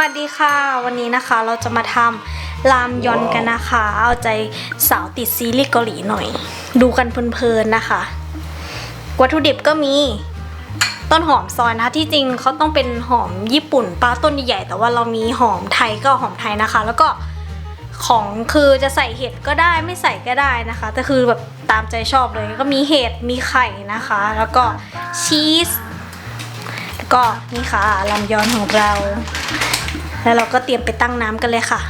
วัสดีค่ะ วันนี้นะคะเราจะมาทำรามยอนกันนะคะ เอาใจสาวติดซีรีส์เกาหลีหน่อย ดูกันเพลินๆนะคะ วัตถุดิบก็มีต้นหอมซอยนะคะที่จริงเขาต้องเป็นหอมญี่ปุ่นปลาต้นใหญ่แต่ว่าเรามีหอมไทยก็หอมไทยนะคะ แล้วก็ของคือจะใส่เห็ดก็ได้ไม่ใส่ก็ได้นะคะแต่คือแบบตามใจชอบเลยก็มีเห็ดมีไข่นะคะ แล้วก็ชีสแล้วก็นี่ค่ะลำยอนของเรา แล้วเราก็เตรียมไปตั้งน้ำกันเลยค่ะ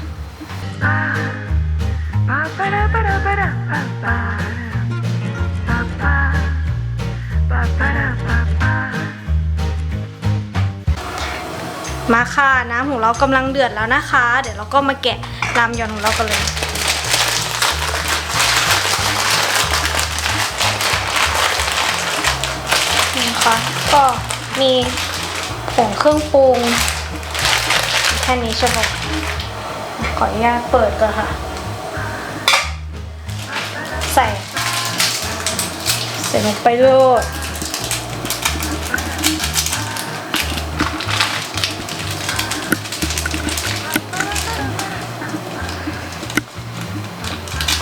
มาค่ะน้ำของเรากำลังเดือดแล้วนะคะ เดี๋ยวเราก็มาแกะรามยอนของเรากันเลยนี่ค่ะก็มีผงเครื่องปรุง แค่นี้ใช่ไหมขออนุญาตเปิดก่อนค่ะ ใส่ใส่ลงไปด้วย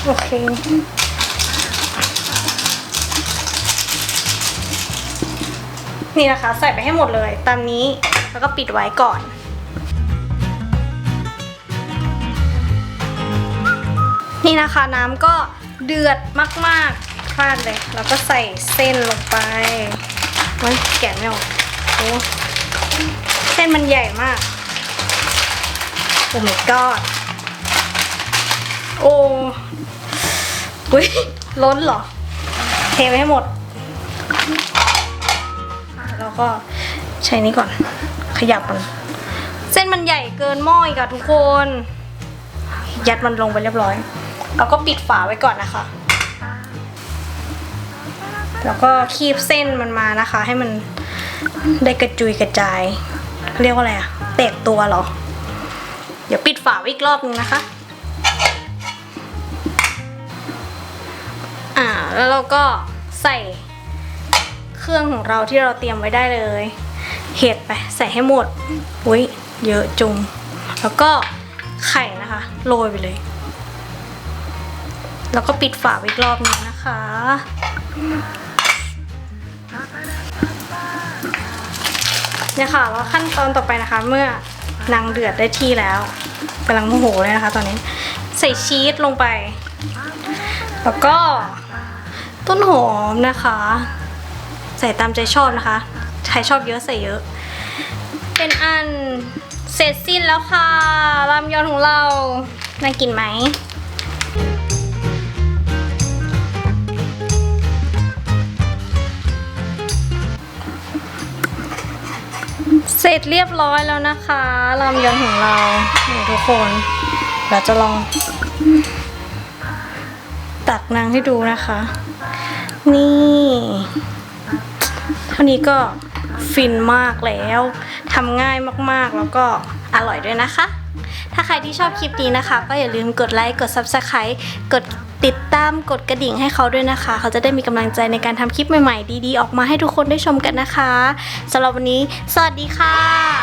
โอเคนี่นะคะ ใส่ไปให้หมดเลย ตามนี้แล้วก็ปิดไว้ก่อน นี่นะคะน้ำก็เดือดมากๆพลาดเลย แล้วก็ใส่เส้นลงไปมันแกะไม่ออกโอ้เส้นมันใหญ่มาก โอ้ my god โอ้อุ้ยล้นเหรอ เทไปให้หมด แล้วก็ใช้นี้ก่อน ขยับมัน เส้นมันใหญ่เกินหม้ออีกอะทุกคน ยัดมันลงไปเรียบร้อย แล้วก็ปิดฝาไว้ก่อนนะคะ แล้วก็คีบเส้นมันมานะคะ ให้มันได้กระจุยกระจาย เรียกว่าอะไรอะแตกตัวหรอ เดี๋ยวปิดฝาไว้อีกรอบนึงนะคะ อ่าแล้วเราก็ใส่เครื่องของเราที่เราเตรียมไว้ได้เลย เห็ดไปใส่ให้หมด อุ้ยเยอะจุง แล้วก็ไข่นะคะ โรยไปเลย แล้วก็ปิดฝาอีกรอบนึงนะคะ เนี่ยค่ะแล้วขั้นตอนต่อไปนะคะ เมื่อนางเดือดได้ที่แล้วกำลังโมโหเลยนะคะ ตอนนี้ใส่ชีสลงไป แล้วก็ต้นหอมนะคะ ใส่ตามใจชอบนะคะใครชอบเยอะใส่เยอะ เป็นอันเสร็จสิ้นแล้วค่ะรามยอนของเราน่ากินไหม เสร็จเรียบร้อยแล้วนะคะรามยอนของเราทุกคนเราจะลอง ตักนางให้ดูนะคะ นี่ เท่านี้ก็ฟินมากแล้วทำง่ายมากๆแล้วก็อร่อยด้วยนะคะ ถ้าใครที่ชอบคลิปนี้นะคะ ก็อย่าลืมกดไลค์ กด Subscribe กด ติดตามกดกระดิ่งให้เขาด้วยนะคะ เขาจะได้มีกำลังใจในการทำคลิปใหม่ๆ ดีๆ ออกมาให้ทุกคนได้ชมกันนะคะสำหรับวันนี้ สวัสดีค่ะ